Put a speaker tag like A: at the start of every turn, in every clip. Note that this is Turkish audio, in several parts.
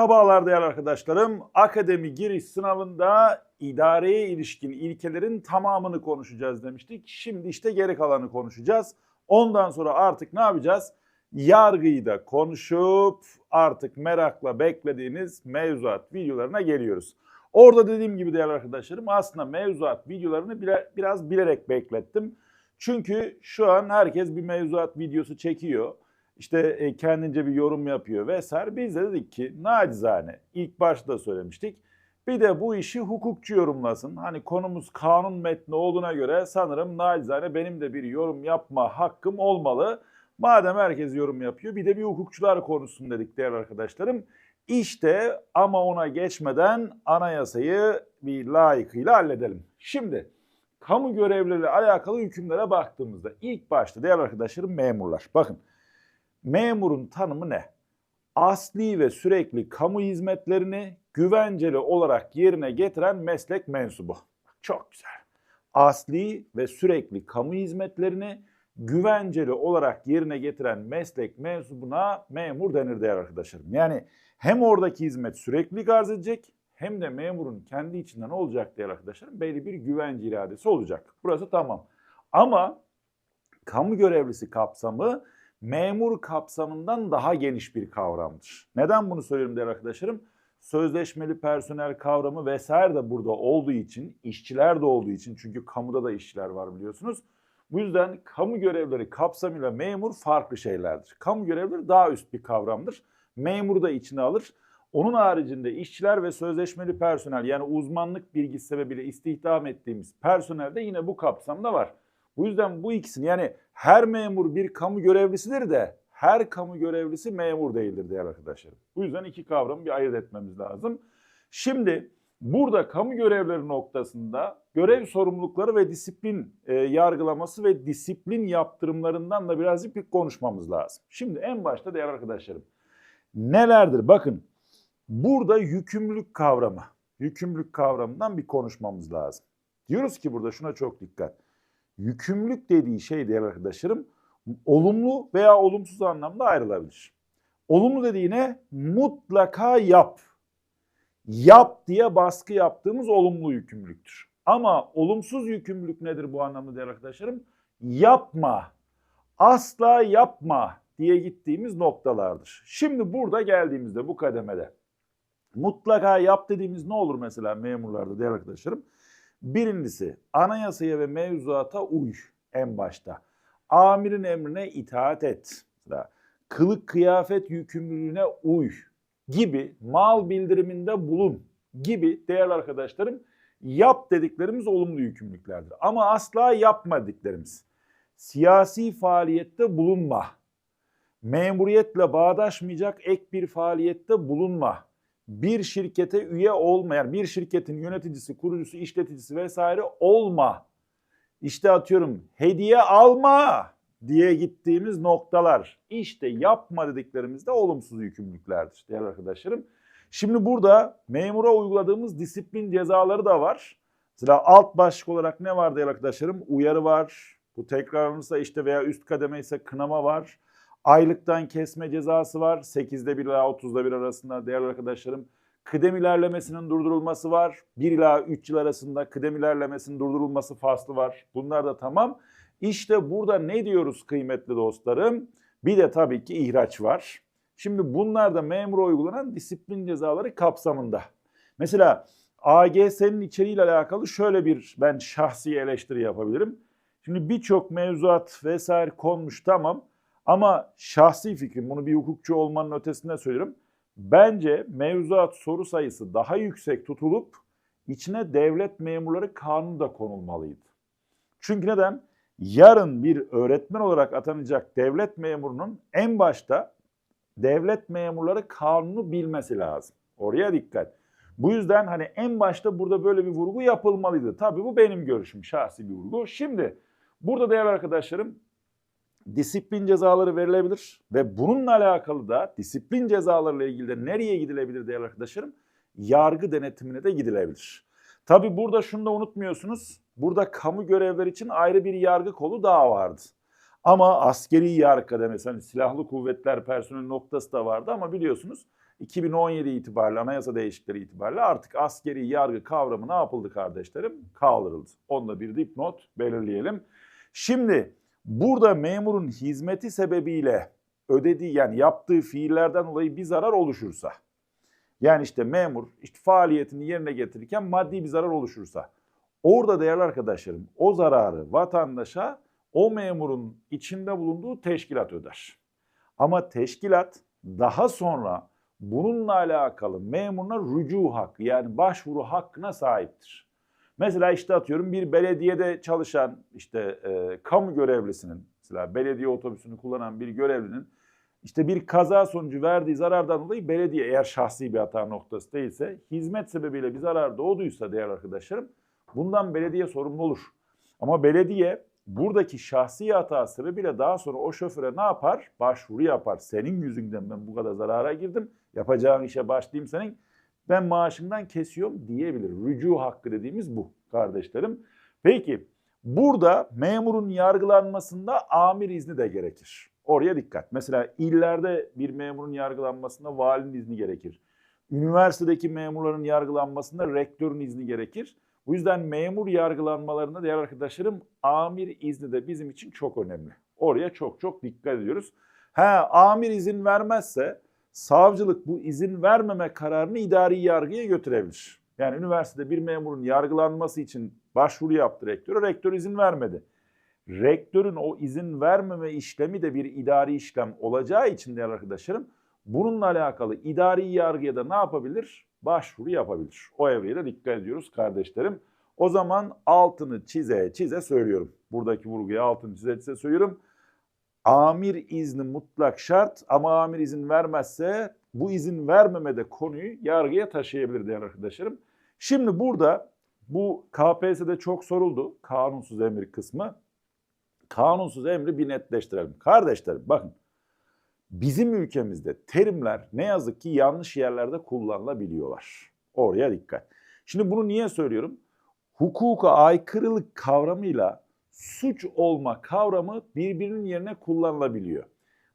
A: Merhabalar değerli arkadaşlarım. Akademi giriş sınavında idareye ilişkin ilkelerin tamamını konuşacağız demiştik. Şimdi işte geri kalanı konuşacağız. Ondan sonra artık ne yapacağız? Yargıyı da konuşup artık merakla beklediğiniz mevzuat videolarına geliyoruz. Orada dediğim gibi değerli arkadaşlarım aslında mevzuat videolarını biraz bilerek beklettim. Çünkü şu an herkes bir mevzuat videosu çekiyor işte e, kendince bir yorum yapıyor vesaire. Biz de dedik ki nacizane ilk başta söylemiştik. Bir de bu işi hukukçu yorumlasın. Hani konumuz kanun metni olduğuna göre sanırım nacizane benim de bir yorum yapma hakkım olmalı. Madem herkes yorum yapıyor bir de bir hukukçular konuşsun dedik değerli arkadaşlarım. İşte ama ona geçmeden anayasayı bir layıkıyla halledelim. Şimdi kamu görevleriyle alakalı hükümlere baktığımızda ilk başta değerli arkadaşlarım memurlar. Bakın memurun tanımı ne? Asli ve sürekli kamu hizmetlerini güvenceli olarak yerine getiren meslek mensubu. Çok güzel. Asli ve sürekli kamu hizmetlerini güvenceli olarak yerine getiren meslek mensubuna memur denir değerli arkadaşlarım. Yani hem oradaki hizmet sürekli arz edecek hem de memurun kendi içinden olacak değerli arkadaşlarım belli bir güvence iradesi olacak. Burası tamam. Ama kamu görevlisi kapsamı memur kapsamından daha geniş bir kavramdır. Neden bunu söylüyorum değerli arkadaşlarım? Sözleşmeli personel kavramı vesaire de burada olduğu için, işçiler de olduğu için çünkü kamuda da işçiler var biliyorsunuz. Bu yüzden kamu görevleri kapsamıyla memur farklı şeylerdir. Kamu görevleri daha üst bir kavramdır. Memuru da içine alır. Onun haricinde işçiler ve sözleşmeli personel yani uzmanlık bilgisi sebebiyle istihdam ettiğimiz personel de yine bu kapsamda var. Bu yüzden bu ikisini yani her memur bir kamu görevlisidir de her kamu görevlisi memur değildir değerli arkadaşlarım. Bu yüzden iki kavramı bir ayırt etmemiz lazım. Şimdi burada kamu görevleri noktasında görev sorumlulukları ve disiplin e, yargılaması ve disiplin yaptırımlarından da birazcık bir konuşmamız lazım. Şimdi en başta değerli arkadaşlarım nelerdir? Bakın burada yükümlülük kavramı, yükümlülük kavramından bir konuşmamız lazım. Diyoruz ki burada şuna çok dikkat. Yükümlülük dediği şey değerli arkadaşlarım olumlu veya olumsuz anlamda ayrılabilir. Olumlu dediğine mutlaka yap. Yap diye baskı yaptığımız olumlu yükümlülüktür. Ama olumsuz yükümlülük nedir bu anlamda değerli arkadaşlarım? Yapma, asla yapma diye gittiğimiz noktalardır. Şimdi burada geldiğimizde bu kademede mutlaka yap dediğimiz ne olur mesela memurlarda değerli arkadaşlarım? Birincisi anayasaya ve mevzuata uy en başta. Amirin emrine itaat et. Kılık kıyafet yükümlülüğüne uy gibi mal bildiriminde bulun gibi değerli arkadaşlarım yap dediklerimiz olumlu yükümlülüklerdir. Ama asla yapma dediklerimiz. Siyasi faaliyette bulunma. Memuriyetle bağdaşmayacak ek bir faaliyette bulunma bir şirkete üye olmayan, bir şirketin yöneticisi, kurucusu, işleticisi vesaire olma. İşte atıyorum hediye alma diye gittiğimiz noktalar. İşte yapma dediklerimizde olumsuz yükümlülüklerdir değerli arkadaşlarım. Şimdi burada memura uyguladığımız disiplin cezaları da var. Mesela alt başlık olarak ne var değerli arkadaşlarım? Uyarı var. Bu tekrarlanırsa işte veya üst kademe ise kınama var. Aylıktan kesme cezası var. 8'de 1 ila 30'da 1 arasında değerli arkadaşlarım. Kıdem ilerlemesinin durdurulması var. 1 ila 3 yıl arasında kıdem ilerlemesinin durdurulması faslı var. Bunlar da tamam. İşte burada ne diyoruz kıymetli dostlarım? Bir de tabii ki ihraç var. Şimdi bunlar da memura uygulanan disiplin cezaları kapsamında. Mesela AGS'nin içeriğiyle alakalı şöyle bir ben şahsi eleştiri yapabilirim. Şimdi birçok mevzuat vesaire konmuş tamam. Ama şahsi fikrim bunu bir hukukçu olmanın ötesinde söylüyorum. Bence mevzuat soru sayısı daha yüksek tutulup içine devlet memurları kanunu da konulmalıydı. Çünkü neden? Yarın bir öğretmen olarak atanacak devlet memurunun en başta devlet memurları kanunu bilmesi lazım. Oraya dikkat. Bu yüzden hani en başta burada böyle bir vurgu yapılmalıydı. Tabii bu benim görüşüm, şahsi bir vurgu. Şimdi burada değerli arkadaşlarım disiplin cezaları verilebilir ve bununla alakalı da disiplin cezalarıyla ilgili de nereye gidilebilir değerli arkadaşlarım? Yargı denetimine de gidilebilir. Tabi burada şunu da unutmuyorsunuz. Burada kamu görevleri için ayrı bir yargı kolu daha vardı. Ama askeri yargı kademesi, hani silahlı kuvvetler personel noktası da vardı ama biliyorsunuz 2017 itibariyle anayasa değişiklikleri itibariyle artık askeri yargı kavramı ne yapıldı kardeşlerim? Kaldırıldı. Onunla bir dipnot belirleyelim. Şimdi burada memurun hizmeti sebebiyle ödediği yani yaptığı fiillerden dolayı bir zarar oluşursa yani işte memur işte faaliyetini yerine getirirken maddi bir zarar oluşursa orada değerli arkadaşlarım o zararı vatandaşa o memurun içinde bulunduğu teşkilat öder. Ama teşkilat daha sonra bununla alakalı memuruna rücu hakkı yani başvuru hakkına sahiptir. Mesela işte atıyorum bir belediyede çalışan işte e, kamu görevlisinin mesela belediye otobüsünü kullanan bir görevlinin işte bir kaza sonucu verdiği zarardan dolayı belediye eğer şahsi bir hata noktası değilse hizmet sebebiyle bir zarar doğduysa değerli arkadaşlarım bundan belediye sorumlu olur. Ama belediye buradaki şahsi hata sebebiyle daha sonra o şoföre ne yapar? Başvuru yapar. Senin yüzünden ben bu kadar zarara girdim. Yapacağın işe başlayayım senin. Ben maaşımdan kesiyorum diyebilir. Rücu hakkı dediğimiz bu kardeşlerim. Peki burada memurun yargılanmasında amir izni de gerekir. Oraya dikkat. Mesela illerde bir memurun yargılanmasında valinin izni gerekir. Üniversitedeki memurların yargılanmasında rektörün izni gerekir. Bu yüzden memur yargılanmalarında değerli arkadaşlarım amir izni de bizim için çok önemli. Oraya çok çok dikkat ediyoruz. Ha amir izin vermezse savcılık bu izin vermeme kararını idari yargıya götürebilir. Yani üniversitede bir memurun yargılanması için başvuru yaptı rektöre, rektör izin vermedi. Rektörün o izin vermeme işlemi de bir idari işlem olacağı için değerli arkadaşlarım bununla alakalı idari yargıya da ne yapabilir? Başvuru yapabilir. O evreye de dikkat ediyoruz kardeşlerim. O zaman altını çize çize söylüyorum. Buradaki vurguya altını çize çize söylüyorum. Amir izni mutlak şart ama amir izin vermezse bu izin vermemede konuyu yargıya taşıyabilir değerli arkadaşlarım. Şimdi burada bu KPSS'de çok soruldu. Kanunsuz emir kısmı. Kanunsuz emri bir netleştirelim. Kardeşlerim bakın bizim ülkemizde terimler ne yazık ki yanlış yerlerde kullanılabiliyorlar. Oraya dikkat. Şimdi bunu niye söylüyorum? Hukuka aykırılık kavramıyla suç olma kavramı birbirinin yerine kullanılabiliyor.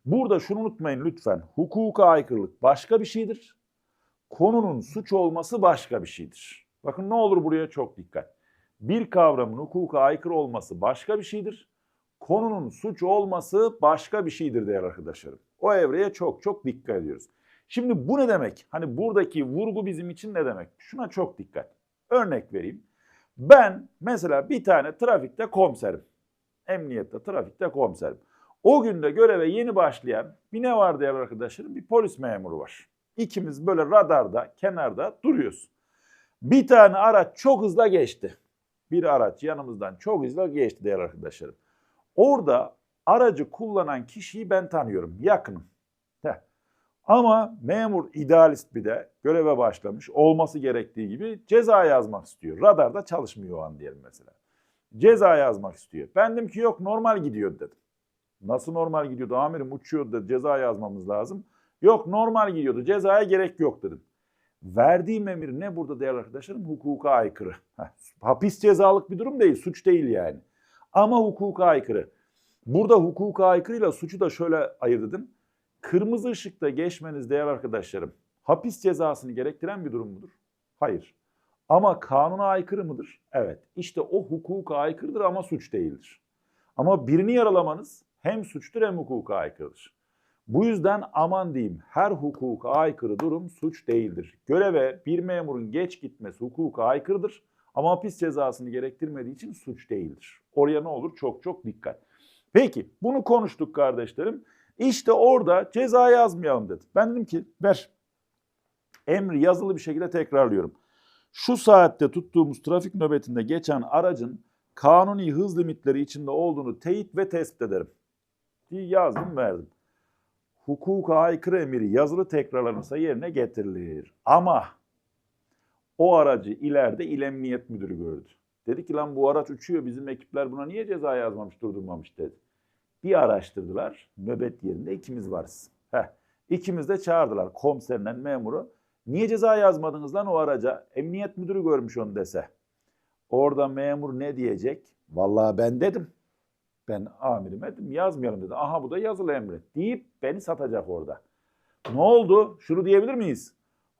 A: Burada şunu unutmayın lütfen. Hukuka aykırılık başka bir şeydir. Konunun suç olması başka bir şeydir. Bakın ne olur buraya çok dikkat. Bir kavramın hukuka aykırı olması başka bir şeydir. Konunun suç olması başka bir şeydir değerli arkadaşlarım. O evreye çok çok dikkat ediyoruz. Şimdi bu ne demek? Hani buradaki vurgu bizim için ne demek? Şuna çok dikkat. Örnek vereyim. Ben mesela bir tane trafikte komiserim. Emniyette, trafikte komiserim. O günde göreve yeni başlayan bir ne var değerli arkadaşlarım? Bir polis memuru var. İkimiz böyle radarda, kenarda duruyoruz. Bir tane araç çok hızla geçti. Bir araç yanımızdan çok hızla geçti değerli arkadaşlarım. Orada aracı kullanan kişiyi ben tanıyorum, yakınım. Ama memur idealist bir de göreve başlamış olması gerektiği gibi ceza yazmak istiyor. Radarda çalışmıyor o an diyelim mesela. Ceza yazmak istiyor. Ben dedim ki yok normal gidiyor dedim. Nasıl normal gidiyordu amirim uçuyordu dedi ceza yazmamız lazım. Yok normal gidiyordu cezaya gerek yok dedim. Verdiğim emir ne burada değerli arkadaşlarım? Hukuka aykırı. Heh. Hapis cezalık bir durum değil, suç değil yani. Ama hukuka aykırı. Burada hukuka aykırıyla suçu da şöyle ayırt edin. Kırmızı ışıkta geçmeniz değerli arkadaşlarım hapis cezasını gerektiren bir durum mudur? Hayır. Ama kanuna aykırı mıdır? Evet. İşte o hukuka aykırıdır ama suç değildir. Ama birini yaralamanız hem suçtur hem hukuka aykırıdır. Bu yüzden aman diyeyim her hukuka aykırı durum suç değildir. Göreve bir memurun geç gitmesi hukuka aykırıdır ama hapis cezasını gerektirmediği için suç değildir. Oraya ne olur çok çok dikkat. Peki bunu konuştuk kardeşlerim. İşte orada ceza yazmayalım dedi. Ben dedim ki ver emri yazılı bir şekilde tekrarlıyorum. Şu saatte tuttuğumuz trafik nöbetinde geçen aracın kanuni hız limitleri içinde olduğunu teyit ve tespit ederim. diye yazdım verdim. Hukuka aykırı emiri yazılı tekrarlanırsa yerine getirilir. Ama o aracı ileride il emniyet müdürü gördü. Dedi ki lan bu araç uçuyor bizim ekipler buna niye ceza yazmamış durdurmamış dedi. Bir araştırdılar nöbet yerinde ikimiz varız. Heh. İkimiz de çağırdılar komiserinden memuru. Niye ceza yazmadınız lan o araca? Emniyet müdürü görmüş onu dese. Orada memur ne diyecek? Vallahi ben dedim. Ben amirime dedim yazmayalım dedi. Aha bu da yazılı emret deyip beni satacak orada. Ne oldu? Şunu diyebilir miyiz?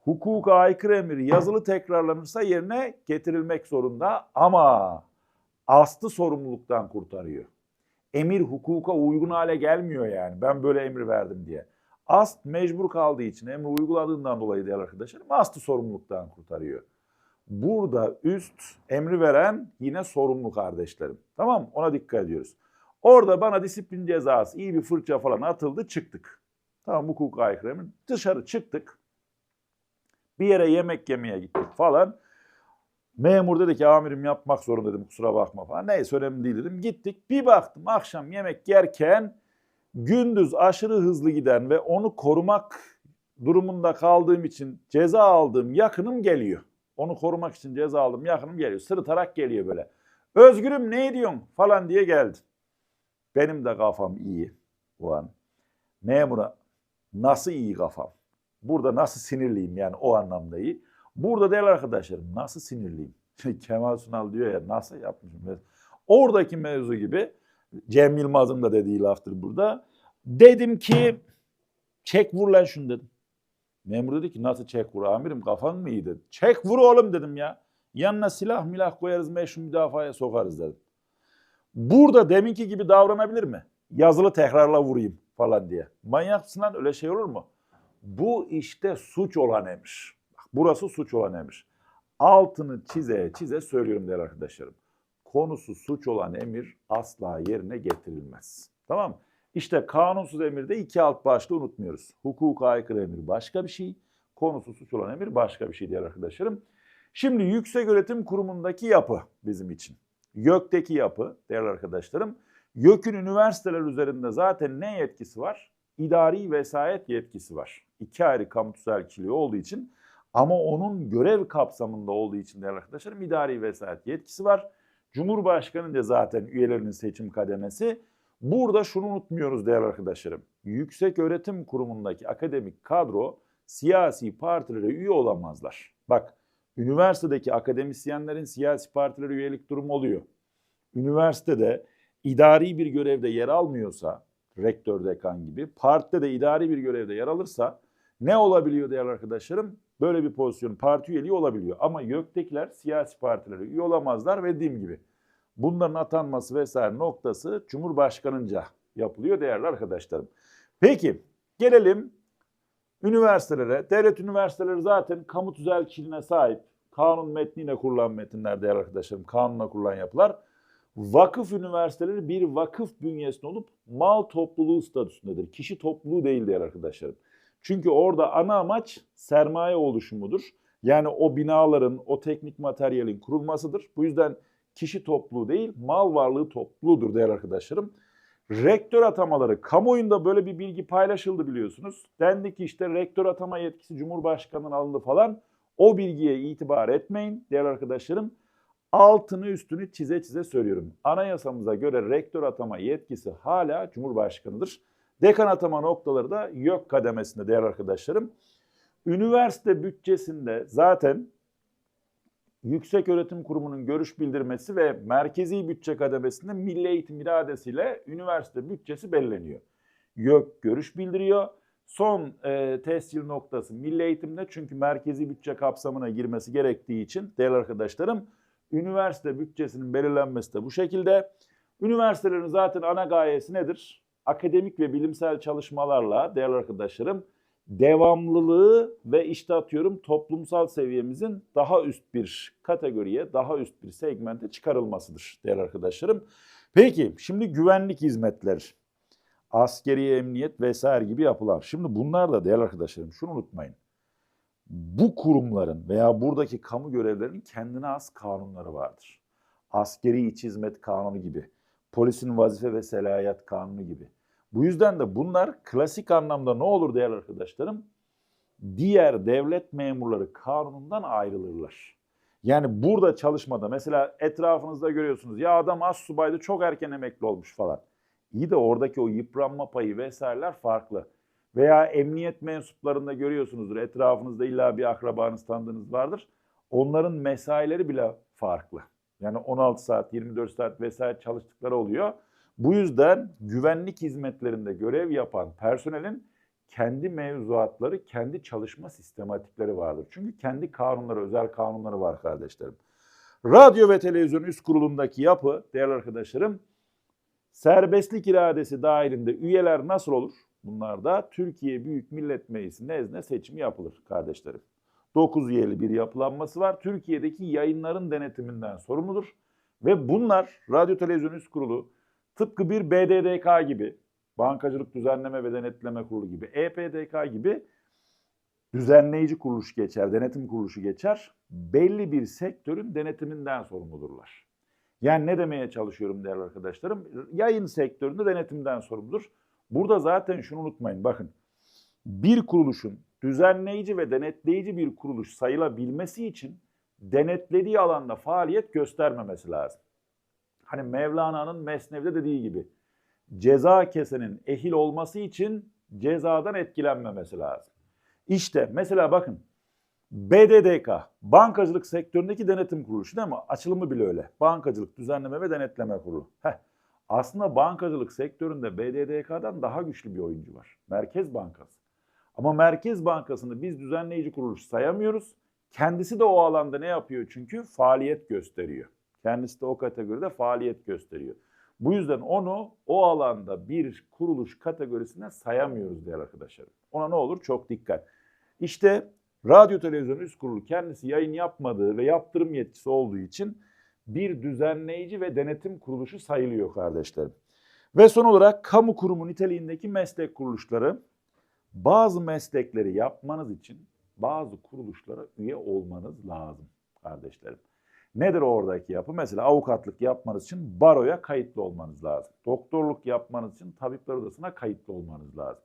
A: Hukuka aykırı emir yazılı tekrarlanırsa yerine getirilmek zorunda ama aslı sorumluluktan kurtarıyor. Emir hukuka uygun hale gelmiyor yani. Ben böyle emir verdim diye. Ast mecbur kaldığı için emri uyguladığından dolayı değerli arkadaşlarım aslı sorumluluktan kurtarıyor. Burada üst emri veren yine sorumlu kardeşlerim. Tamam mı? Ona dikkat ediyoruz. Orada bana disiplin cezası iyi bir fırça falan atıldı çıktık. Tamam hukuka aykırı emir. Dışarı çıktık. Bir yere yemek yemeye gittik falan. Memur dedi ki amirim yapmak zorunda dedim kusura bakma falan. Neyse önemli değil dedim. Gittik bir baktım akşam yemek yerken gündüz aşırı hızlı giden ve onu korumak durumunda kaldığım için ceza aldığım yakınım geliyor. Onu korumak için ceza aldım yakınım geliyor. Sırıtarak geliyor böyle. Özgürüm ne ediyorsun falan diye geldi. Benim de kafam iyi o an. Memura nasıl iyi kafam? Burada nasıl sinirliyim yani o anlamda iyi. Burada değerli arkadaşlarım nasıl sinirliyim? Kemal Sunal diyor ya nasıl yapmışım? Oradaki mevzu gibi Cem Yılmaz'ın da dediği laftır burada. Dedim ki çek vur lan şunu dedim. Memur dedi ki nasıl çek vur amirim kafan mı iyi dedi. Çek vur oğlum dedim ya. Yanına silah milah koyarız meşru müdafaya sokarız dedim. Burada deminki gibi davranabilir mi? Yazılı tekrarla vurayım falan diye. Manyaksın lan öyle şey olur mu? Bu işte suç olan emir. Burası suç olan emir. Altını çize çize söylüyorum değerli arkadaşlarım. Konusu suç olan emir asla yerine getirilmez. Tamam mı? İşte kanunsuz emirde iki alt başlığı unutmuyoruz. Hukuka aykırı emir başka bir şey. Konusu suç olan emir başka bir şey değerli arkadaşlarım. Şimdi Yüksek Öğretim Kurumu'ndaki yapı bizim için. YÖK'teki yapı değerli arkadaşlarım. YÖK'ün üniversiteler üzerinde zaten ne yetkisi var? İdari vesayet yetkisi var. İki ayrı kamu tüzel kişiliği olduğu için ama onun görev kapsamında olduğu için değerli arkadaşlarım idari vesayet yetkisi var. Cumhurbaşkanı da zaten üyelerinin seçim kademesi. Burada şunu unutmuyoruz değerli arkadaşlarım. Yüksek Öğretim Kurumu'ndaki akademik kadro siyasi partilere üye olamazlar. Bak üniversitedeki akademisyenlerin siyasi partilere üyelik durumu oluyor. Üniversitede idari bir görevde yer almıyorsa, rektör, dekan gibi, partide de idari bir görevde yer alırsa ne olabiliyor değerli arkadaşlarım? Böyle bir pozisyon parti üyeliği olabiliyor. Ama YÖK'tekiler siyasi partilere üye olamazlar ve dediğim gibi bunların atanması vesaire noktası Cumhurbaşkanınca yapılıyor değerli arkadaşlarım. Peki gelelim üniversitelere. Devlet üniversiteleri zaten kamu tüzel kişiliğine sahip. Kanun metniyle kurulan metinler değerli arkadaşlarım. Kanunla kurulan yapılar. Vakıf üniversiteleri bir vakıf bünyesinde olup mal topluluğu statüsündedir. Kişi topluluğu değil değerli arkadaşlarım. Çünkü orada ana amaç sermaye oluşumudur. Yani o binaların, o teknik materyalin kurulmasıdır. Bu yüzden kişi topluluğu değil, mal varlığı topluluğudur değerli arkadaşlarım. Rektör atamaları, kamuoyunda böyle bir bilgi paylaşıldı biliyorsunuz. Dendi ki işte rektör atama yetkisi Cumhurbaşkanı'nın alındı falan. O bilgiye itibar etmeyin değerli arkadaşlarım. Altını üstünü çize çize söylüyorum. Anayasamıza göre rektör atama yetkisi hala Cumhurbaşkanı'dır. Dekan atama noktaları da YÖK kademesinde değerli arkadaşlarım. Üniversite bütçesinde zaten Yüksek Öğretim Kurumu'nun görüş bildirmesi ve merkezi bütçe kademesinde milli eğitim iradesiyle üniversite bütçesi belirleniyor. YÖK görüş bildiriyor. Son e, tescil noktası milli eğitimde çünkü merkezi bütçe kapsamına girmesi gerektiği için değerli arkadaşlarım üniversite bütçesinin belirlenmesi de bu şekilde. Üniversitelerin zaten ana gayesi nedir? Akademik ve bilimsel çalışmalarla değerli arkadaşlarım devamlılığı ve işte atıyorum toplumsal seviyemizin daha üst bir kategoriye, daha üst bir segmente çıkarılmasıdır değerli arkadaşlarım. Peki şimdi güvenlik hizmetleri, askeri emniyet vesaire gibi yapılar. Şimdi bunlar da değerli arkadaşlarım şunu unutmayın. Bu kurumların veya buradaki kamu görevlerinin kendine az kanunları vardır. Askeri iç hizmet kanunu gibi, polisin vazife ve selahiyet kanunu gibi. Bu yüzden de bunlar klasik anlamda ne olur değerli arkadaşlarım? Diğer devlet memurları kanunundan ayrılırlar. Yani burada çalışmada mesela etrafınızda görüyorsunuz ya adam az subaydı çok erken emekli olmuş falan. İyi de oradaki o yıpranma payı vesaireler farklı. Veya emniyet mensuplarında görüyorsunuzdur etrafınızda illa bir akrabanız tanıdığınız vardır. Onların mesaileri bile farklı. Yani 16 saat 24 saat vesaire çalıştıkları oluyor. Bu yüzden güvenlik hizmetlerinde görev yapan personelin kendi mevzuatları, kendi çalışma sistematikleri vardır. Çünkü kendi kanunları, özel kanunları var kardeşlerim. Radyo ve televizyon üst kurulundaki yapı değerli arkadaşlarım serbestlik iradesi dahilinde üyeler nasıl olur? Bunlar da Türkiye Büyük Millet Meclisi nezdinde seçimi yapılır kardeşlerim. 9 üyeli bir yapılanması var. Türkiye'deki yayınların denetiminden sorumludur. Ve bunlar Radyo Televizyon Üst Kurulu tıpkı bir BDDK gibi, Bankacılık Düzenleme ve Denetleme Kurulu gibi, EPDK gibi düzenleyici kuruluş geçer, denetim kuruluşu geçer. Belli bir sektörün denetiminden sorumludurlar. Yani ne demeye çalışıyorum değerli arkadaşlarım? Yayın sektöründe denetimden sorumludur. Burada zaten şunu unutmayın bakın. Bir kuruluşun düzenleyici ve denetleyici bir kuruluş sayılabilmesi için denetlediği alanda faaliyet göstermemesi lazım. Hani Mevlana'nın Mesnev'de dediği gibi ceza kesenin ehil olması için cezadan etkilenmemesi lazım. İşte mesela bakın BDDK, bankacılık sektöründeki denetim kuruluşu değil mi? Açılımı bile öyle. Bankacılık Düzenleme ve Denetleme Kurulu. Heh. Aslında bankacılık sektöründe BDDK'dan daha güçlü bir oyuncu var. Merkez Bankası. Ama Merkez Bankası'nı biz düzenleyici kuruluş sayamıyoruz. Kendisi de o alanda ne yapıyor çünkü? Faaliyet gösteriyor. Kendisi de o kategoride faaliyet gösteriyor. Bu yüzden onu o alanda bir kuruluş kategorisine sayamıyoruz değerli arkadaşlarım. Ona ne olur? Çok dikkat. İşte Radyo Televizyon Üst Kurulu kendisi yayın yapmadığı ve yaptırım yetkisi olduğu için bir düzenleyici ve denetim kuruluşu sayılıyor kardeşlerim. Ve son olarak kamu kurumu niteliğindeki meslek kuruluşları bazı meslekleri yapmanız için bazı kuruluşlara üye olmanız lazım kardeşlerim. Nedir oradaki yapı? Mesela avukatlık yapmanız için baroya kayıtlı olmanız lazım. Doktorluk yapmanız için tabipler odasına kayıtlı olmanız lazım.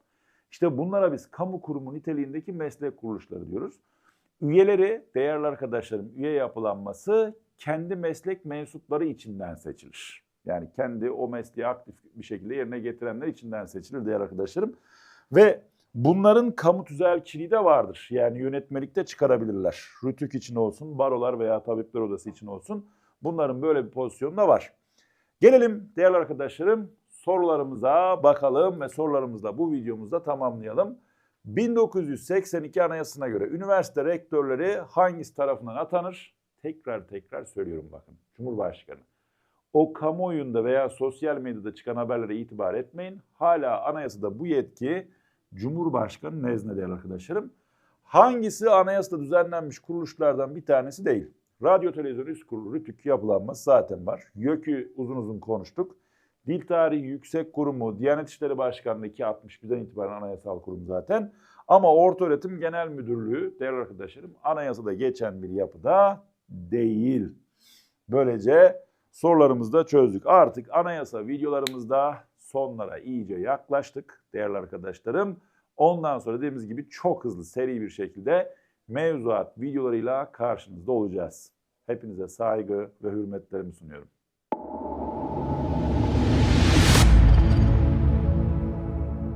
A: İşte bunlara biz kamu kurumu niteliğindeki meslek kuruluşları diyoruz. Üyeleri, değerli arkadaşlarım, üye yapılanması kendi meslek mensupları içinden seçilir. Yani kendi o mesleği aktif bir şekilde yerine getirenler içinden seçilir değerli arkadaşlarım. Ve bunların kamu tüzelkiliği de vardır. Yani yönetmelikte çıkarabilirler. Rütük için olsun, barolar veya tabipler odası için olsun. Bunların böyle bir pozisyonu da var. Gelelim değerli arkadaşlarım sorularımıza bakalım ve sorularımızla bu videomuzda tamamlayalım. 1982 Anayasasına göre üniversite rektörleri hangisi tarafından atanır? Tekrar tekrar söylüyorum bakın. Cumhurbaşkanı. O kamuoyunda veya sosyal medyada çıkan haberlere itibar etmeyin. Hala anayasada bu yetki Cumhurbaşkanı nezdinde değerli arkadaşlarım. Hangisi anayasada düzenlenmiş kuruluşlardan bir tanesi değil. Radyo Televizyon Üst Kurulu RTÜK yapılanması zaten var. YÖK'ü uzun uzun konuştuk. Dil Tarihi Yüksek Kurumu, Diyanet İşleri Başkanlığı 261'den itibaren anayasal kurum zaten. Ama Ortaöğretim Genel Müdürlüğü değerli arkadaşlarım anayasada geçen bir yapıda değil. Böylece sorularımızı da çözdük. Artık anayasa videolarımızda sonlara iyice yaklaştık değerli arkadaşlarım. Ondan sonra dediğimiz gibi çok hızlı seri bir şekilde mevzuat videolarıyla karşınızda olacağız. Hepinize saygı ve hürmetlerimi sunuyorum.